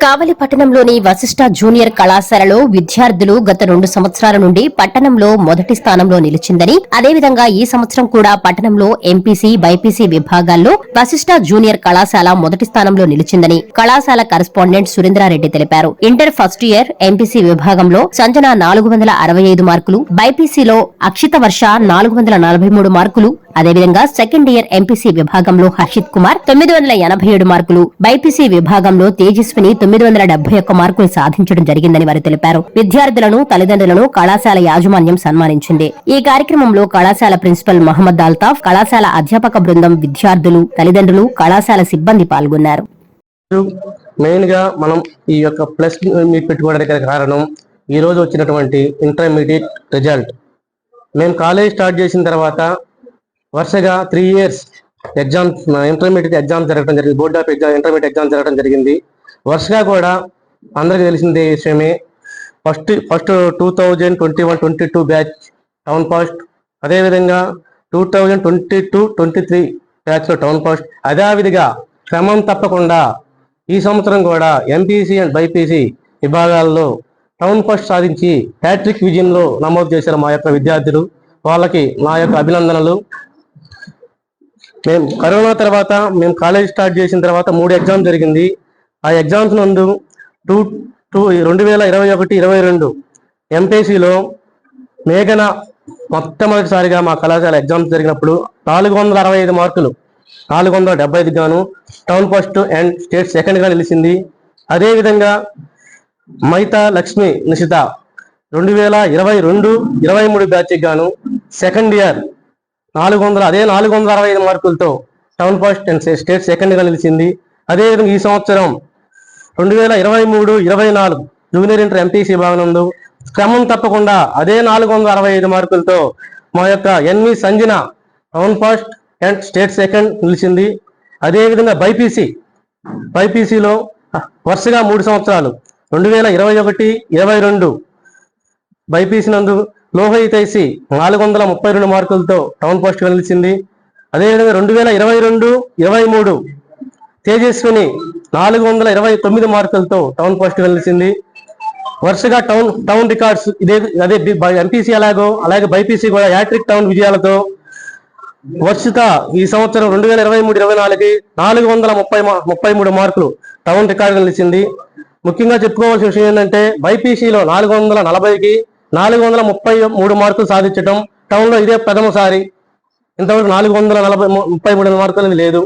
కావలి పట్టణంలోని వశిష్ట జూనియర్ కళాశాలలో విద్యార్థులు గత రెండు సంవత్సరాల నుండి పట్టణంలో మొదటి స్థానంలో నిలిచిందని అదేవిధంగా ఈ సంవత్సరం కూడా పట్టణంలో ఎంపీసీ బైపీసీ విభాగాల్లో వశిష్ట జూనియర్ కళాశాల మొదటి స్థానంలో నిలిచిందని కళాశాల కరెస్పాండెంట్ సురేంద్రారెడ్డి తెలిపారు. ఇంటర్ ఫస్ట్ ఇయర్ ఎంపీసీ విభాగంలో సంజన నాలుగు వందల అరవై ఐదు మార్కులు బైపీసీలో అక్షిత వర్ష నాలుగు వందల నలభై మూడు మార్కులు అదేవిధంగా సెకండ్ ఇయర్ ఎంపీసీ విభాగంలో హర్షిత్ కుమార్ తొమ్మిది వందల ఎనభై ఏడు మార్కులు బైపీసీ విభాగంలో తేజస్విని తొమ్మిది వందల డెబ్బై ఒక్క మార్కులు సాధించడం జరిగిందని వారు తెలిపారు. విద్యార్థులను తల్లిదండ్రులను కళాశాల యాజమాన్యం సన్మానించింది. ఈ కార్యక్రమంలో కళాశాల ప్రిన్సిపల్ మహమ్మద్ అల్తాఫ్ కళాశాల అధ్యాపక బృందం విద్యార్థులు తల్లిదండ్రులు కళాశాల సిబ్బంది పాల్గొన్నారు. మెయిన్గా మనం ఈ యొక్క ప్లస్ మీట్ పెట్టుకోవడానికి కారణం ఈ రోజు వచ్చినటువంటి ఇంటర్మీడియట్ రిజల్ట్ మేము కాలేజ్ స్టార్ట్ చేసిన తర్వాత వరుసగా three years exams intermediate exam జరగడం జరిగింది. Board of exam intermediate exam జరగడం జరిగింది. వరుసగా కూడా అందరికీ తెలిసిందే విషయమే. First first two thousand twenty one twenty two batch town first అదేవిధంగా two thousand twenty two twenty three బ్యాచ్లో టౌన్ ఫాస్ట్ అదేవిధిగా క్రమం తప్పకుండా ఈ సంవత్సరం కూడా ఎంపీసీ అండ్ బైపీసీ విభాగాల్లో టౌన్ పాస్ట్ సాధించి హ్యాట్రిక్ విజయంలో నమోదు చేశారు మా యొక్క విద్యార్థులు. వాళ్ళకి నా యొక్క అభినందనలు. మేము కరోనా తర్వాత మేము కాలేజ్ స్టార్ట్ చేసిన తర్వాత మూడు ఎగ్జామ్ జరిగింది. ఆ ఎగ్జామ్స్ నందు టూ టూ రెండు వేల ఇరవై ఒకటి ఇరవై రెండు ఎంపీసీలో మేఘన మొట్టమొదటిసారిగా మా కళాశాల ఎగ్జామ్స్ జరిగినప్పుడు నాలుగు వందల అరవై ఐదు మార్కులు నాలుగు వందల డెబ్బై ఐదు గాను టౌన్ ఫస్ట్ అండ్ స్టేట్ సెకండ్గా నిలిచింది. అదేవిధంగా మైతా లక్ష్మి నిషిత రెండు వేల ఇరవై రెండు ఇరవై మూడు బ్యాచ్కి గాను సెకండ్ ఇయర్ నాలుగు వందల అదే నాలుగు వందల అరవై ఐదు మార్కులతో టౌన్ ఫస్ట్ అండ్ స్టేట్ సెకండ్గా నిలిచింది. అదేవిధంగా ఈ సంవత్సరం రెండు వేల ఇరవై మూడు ఇరవై నాలుగు జూనియర్ ఇంటర్ ఎంపీసీ విభాగంలో క్రమం తప్పకుండా అదే నాలుగు వందల అరవై ఐదు మార్కులతో మా యొక్క NV Sanjana town first and state second నిలిచింది. అదేవిధంగా బైపీసీ బైపీసీలో వరుసగా మూడు సంవత్సరాలు రెండు వేల ఇరవై ఒకటి ఇరవై రెండు బైపీసీ నందు లోహయితైసి నాలుగు వందల ముప్పై రెండు మార్కులతో టౌన్ పోస్ట్ నిలిచింది అదేవిధంగా రెండు వేల ఇరవై రెండు ఇరవై మూడు తేజస్విని నాలుగు వందల ఇరవై తొమ్మిది మార్కులతో టౌన్ పోస్ట్ నిలిచింది వరుసగా టౌన్ టౌన్ రికార్డ్స్ ఇదే అదే ఎంపీసీ అలాగో అలాగే బైపీసీ కూడా యాట్రిక్ టౌన్ విజయాలతో వరుసత ఈ సంవత్సరం రెండు వేల ఇరవై మూడు ఇరవై నాలుగు నాలుగు వందల ముప్పై ముప్పై మూడు మార్కులు టౌన్ రికార్డు నిలిచింది ముఖ్యంగా చెప్పుకోవాల్సిన విషయం ఏంటంటే బైపీసీలో నాలుగు వందల నలభైకి నాలుగు వందల ముప్పై మూడు మార్కులు సాధించడం టౌన్లో ఇదే ప్రథమసారి. ఇంతవరకు నాలుగు వందల నలభై ముప్పై మూడు మార్కులు అనేది లేదు.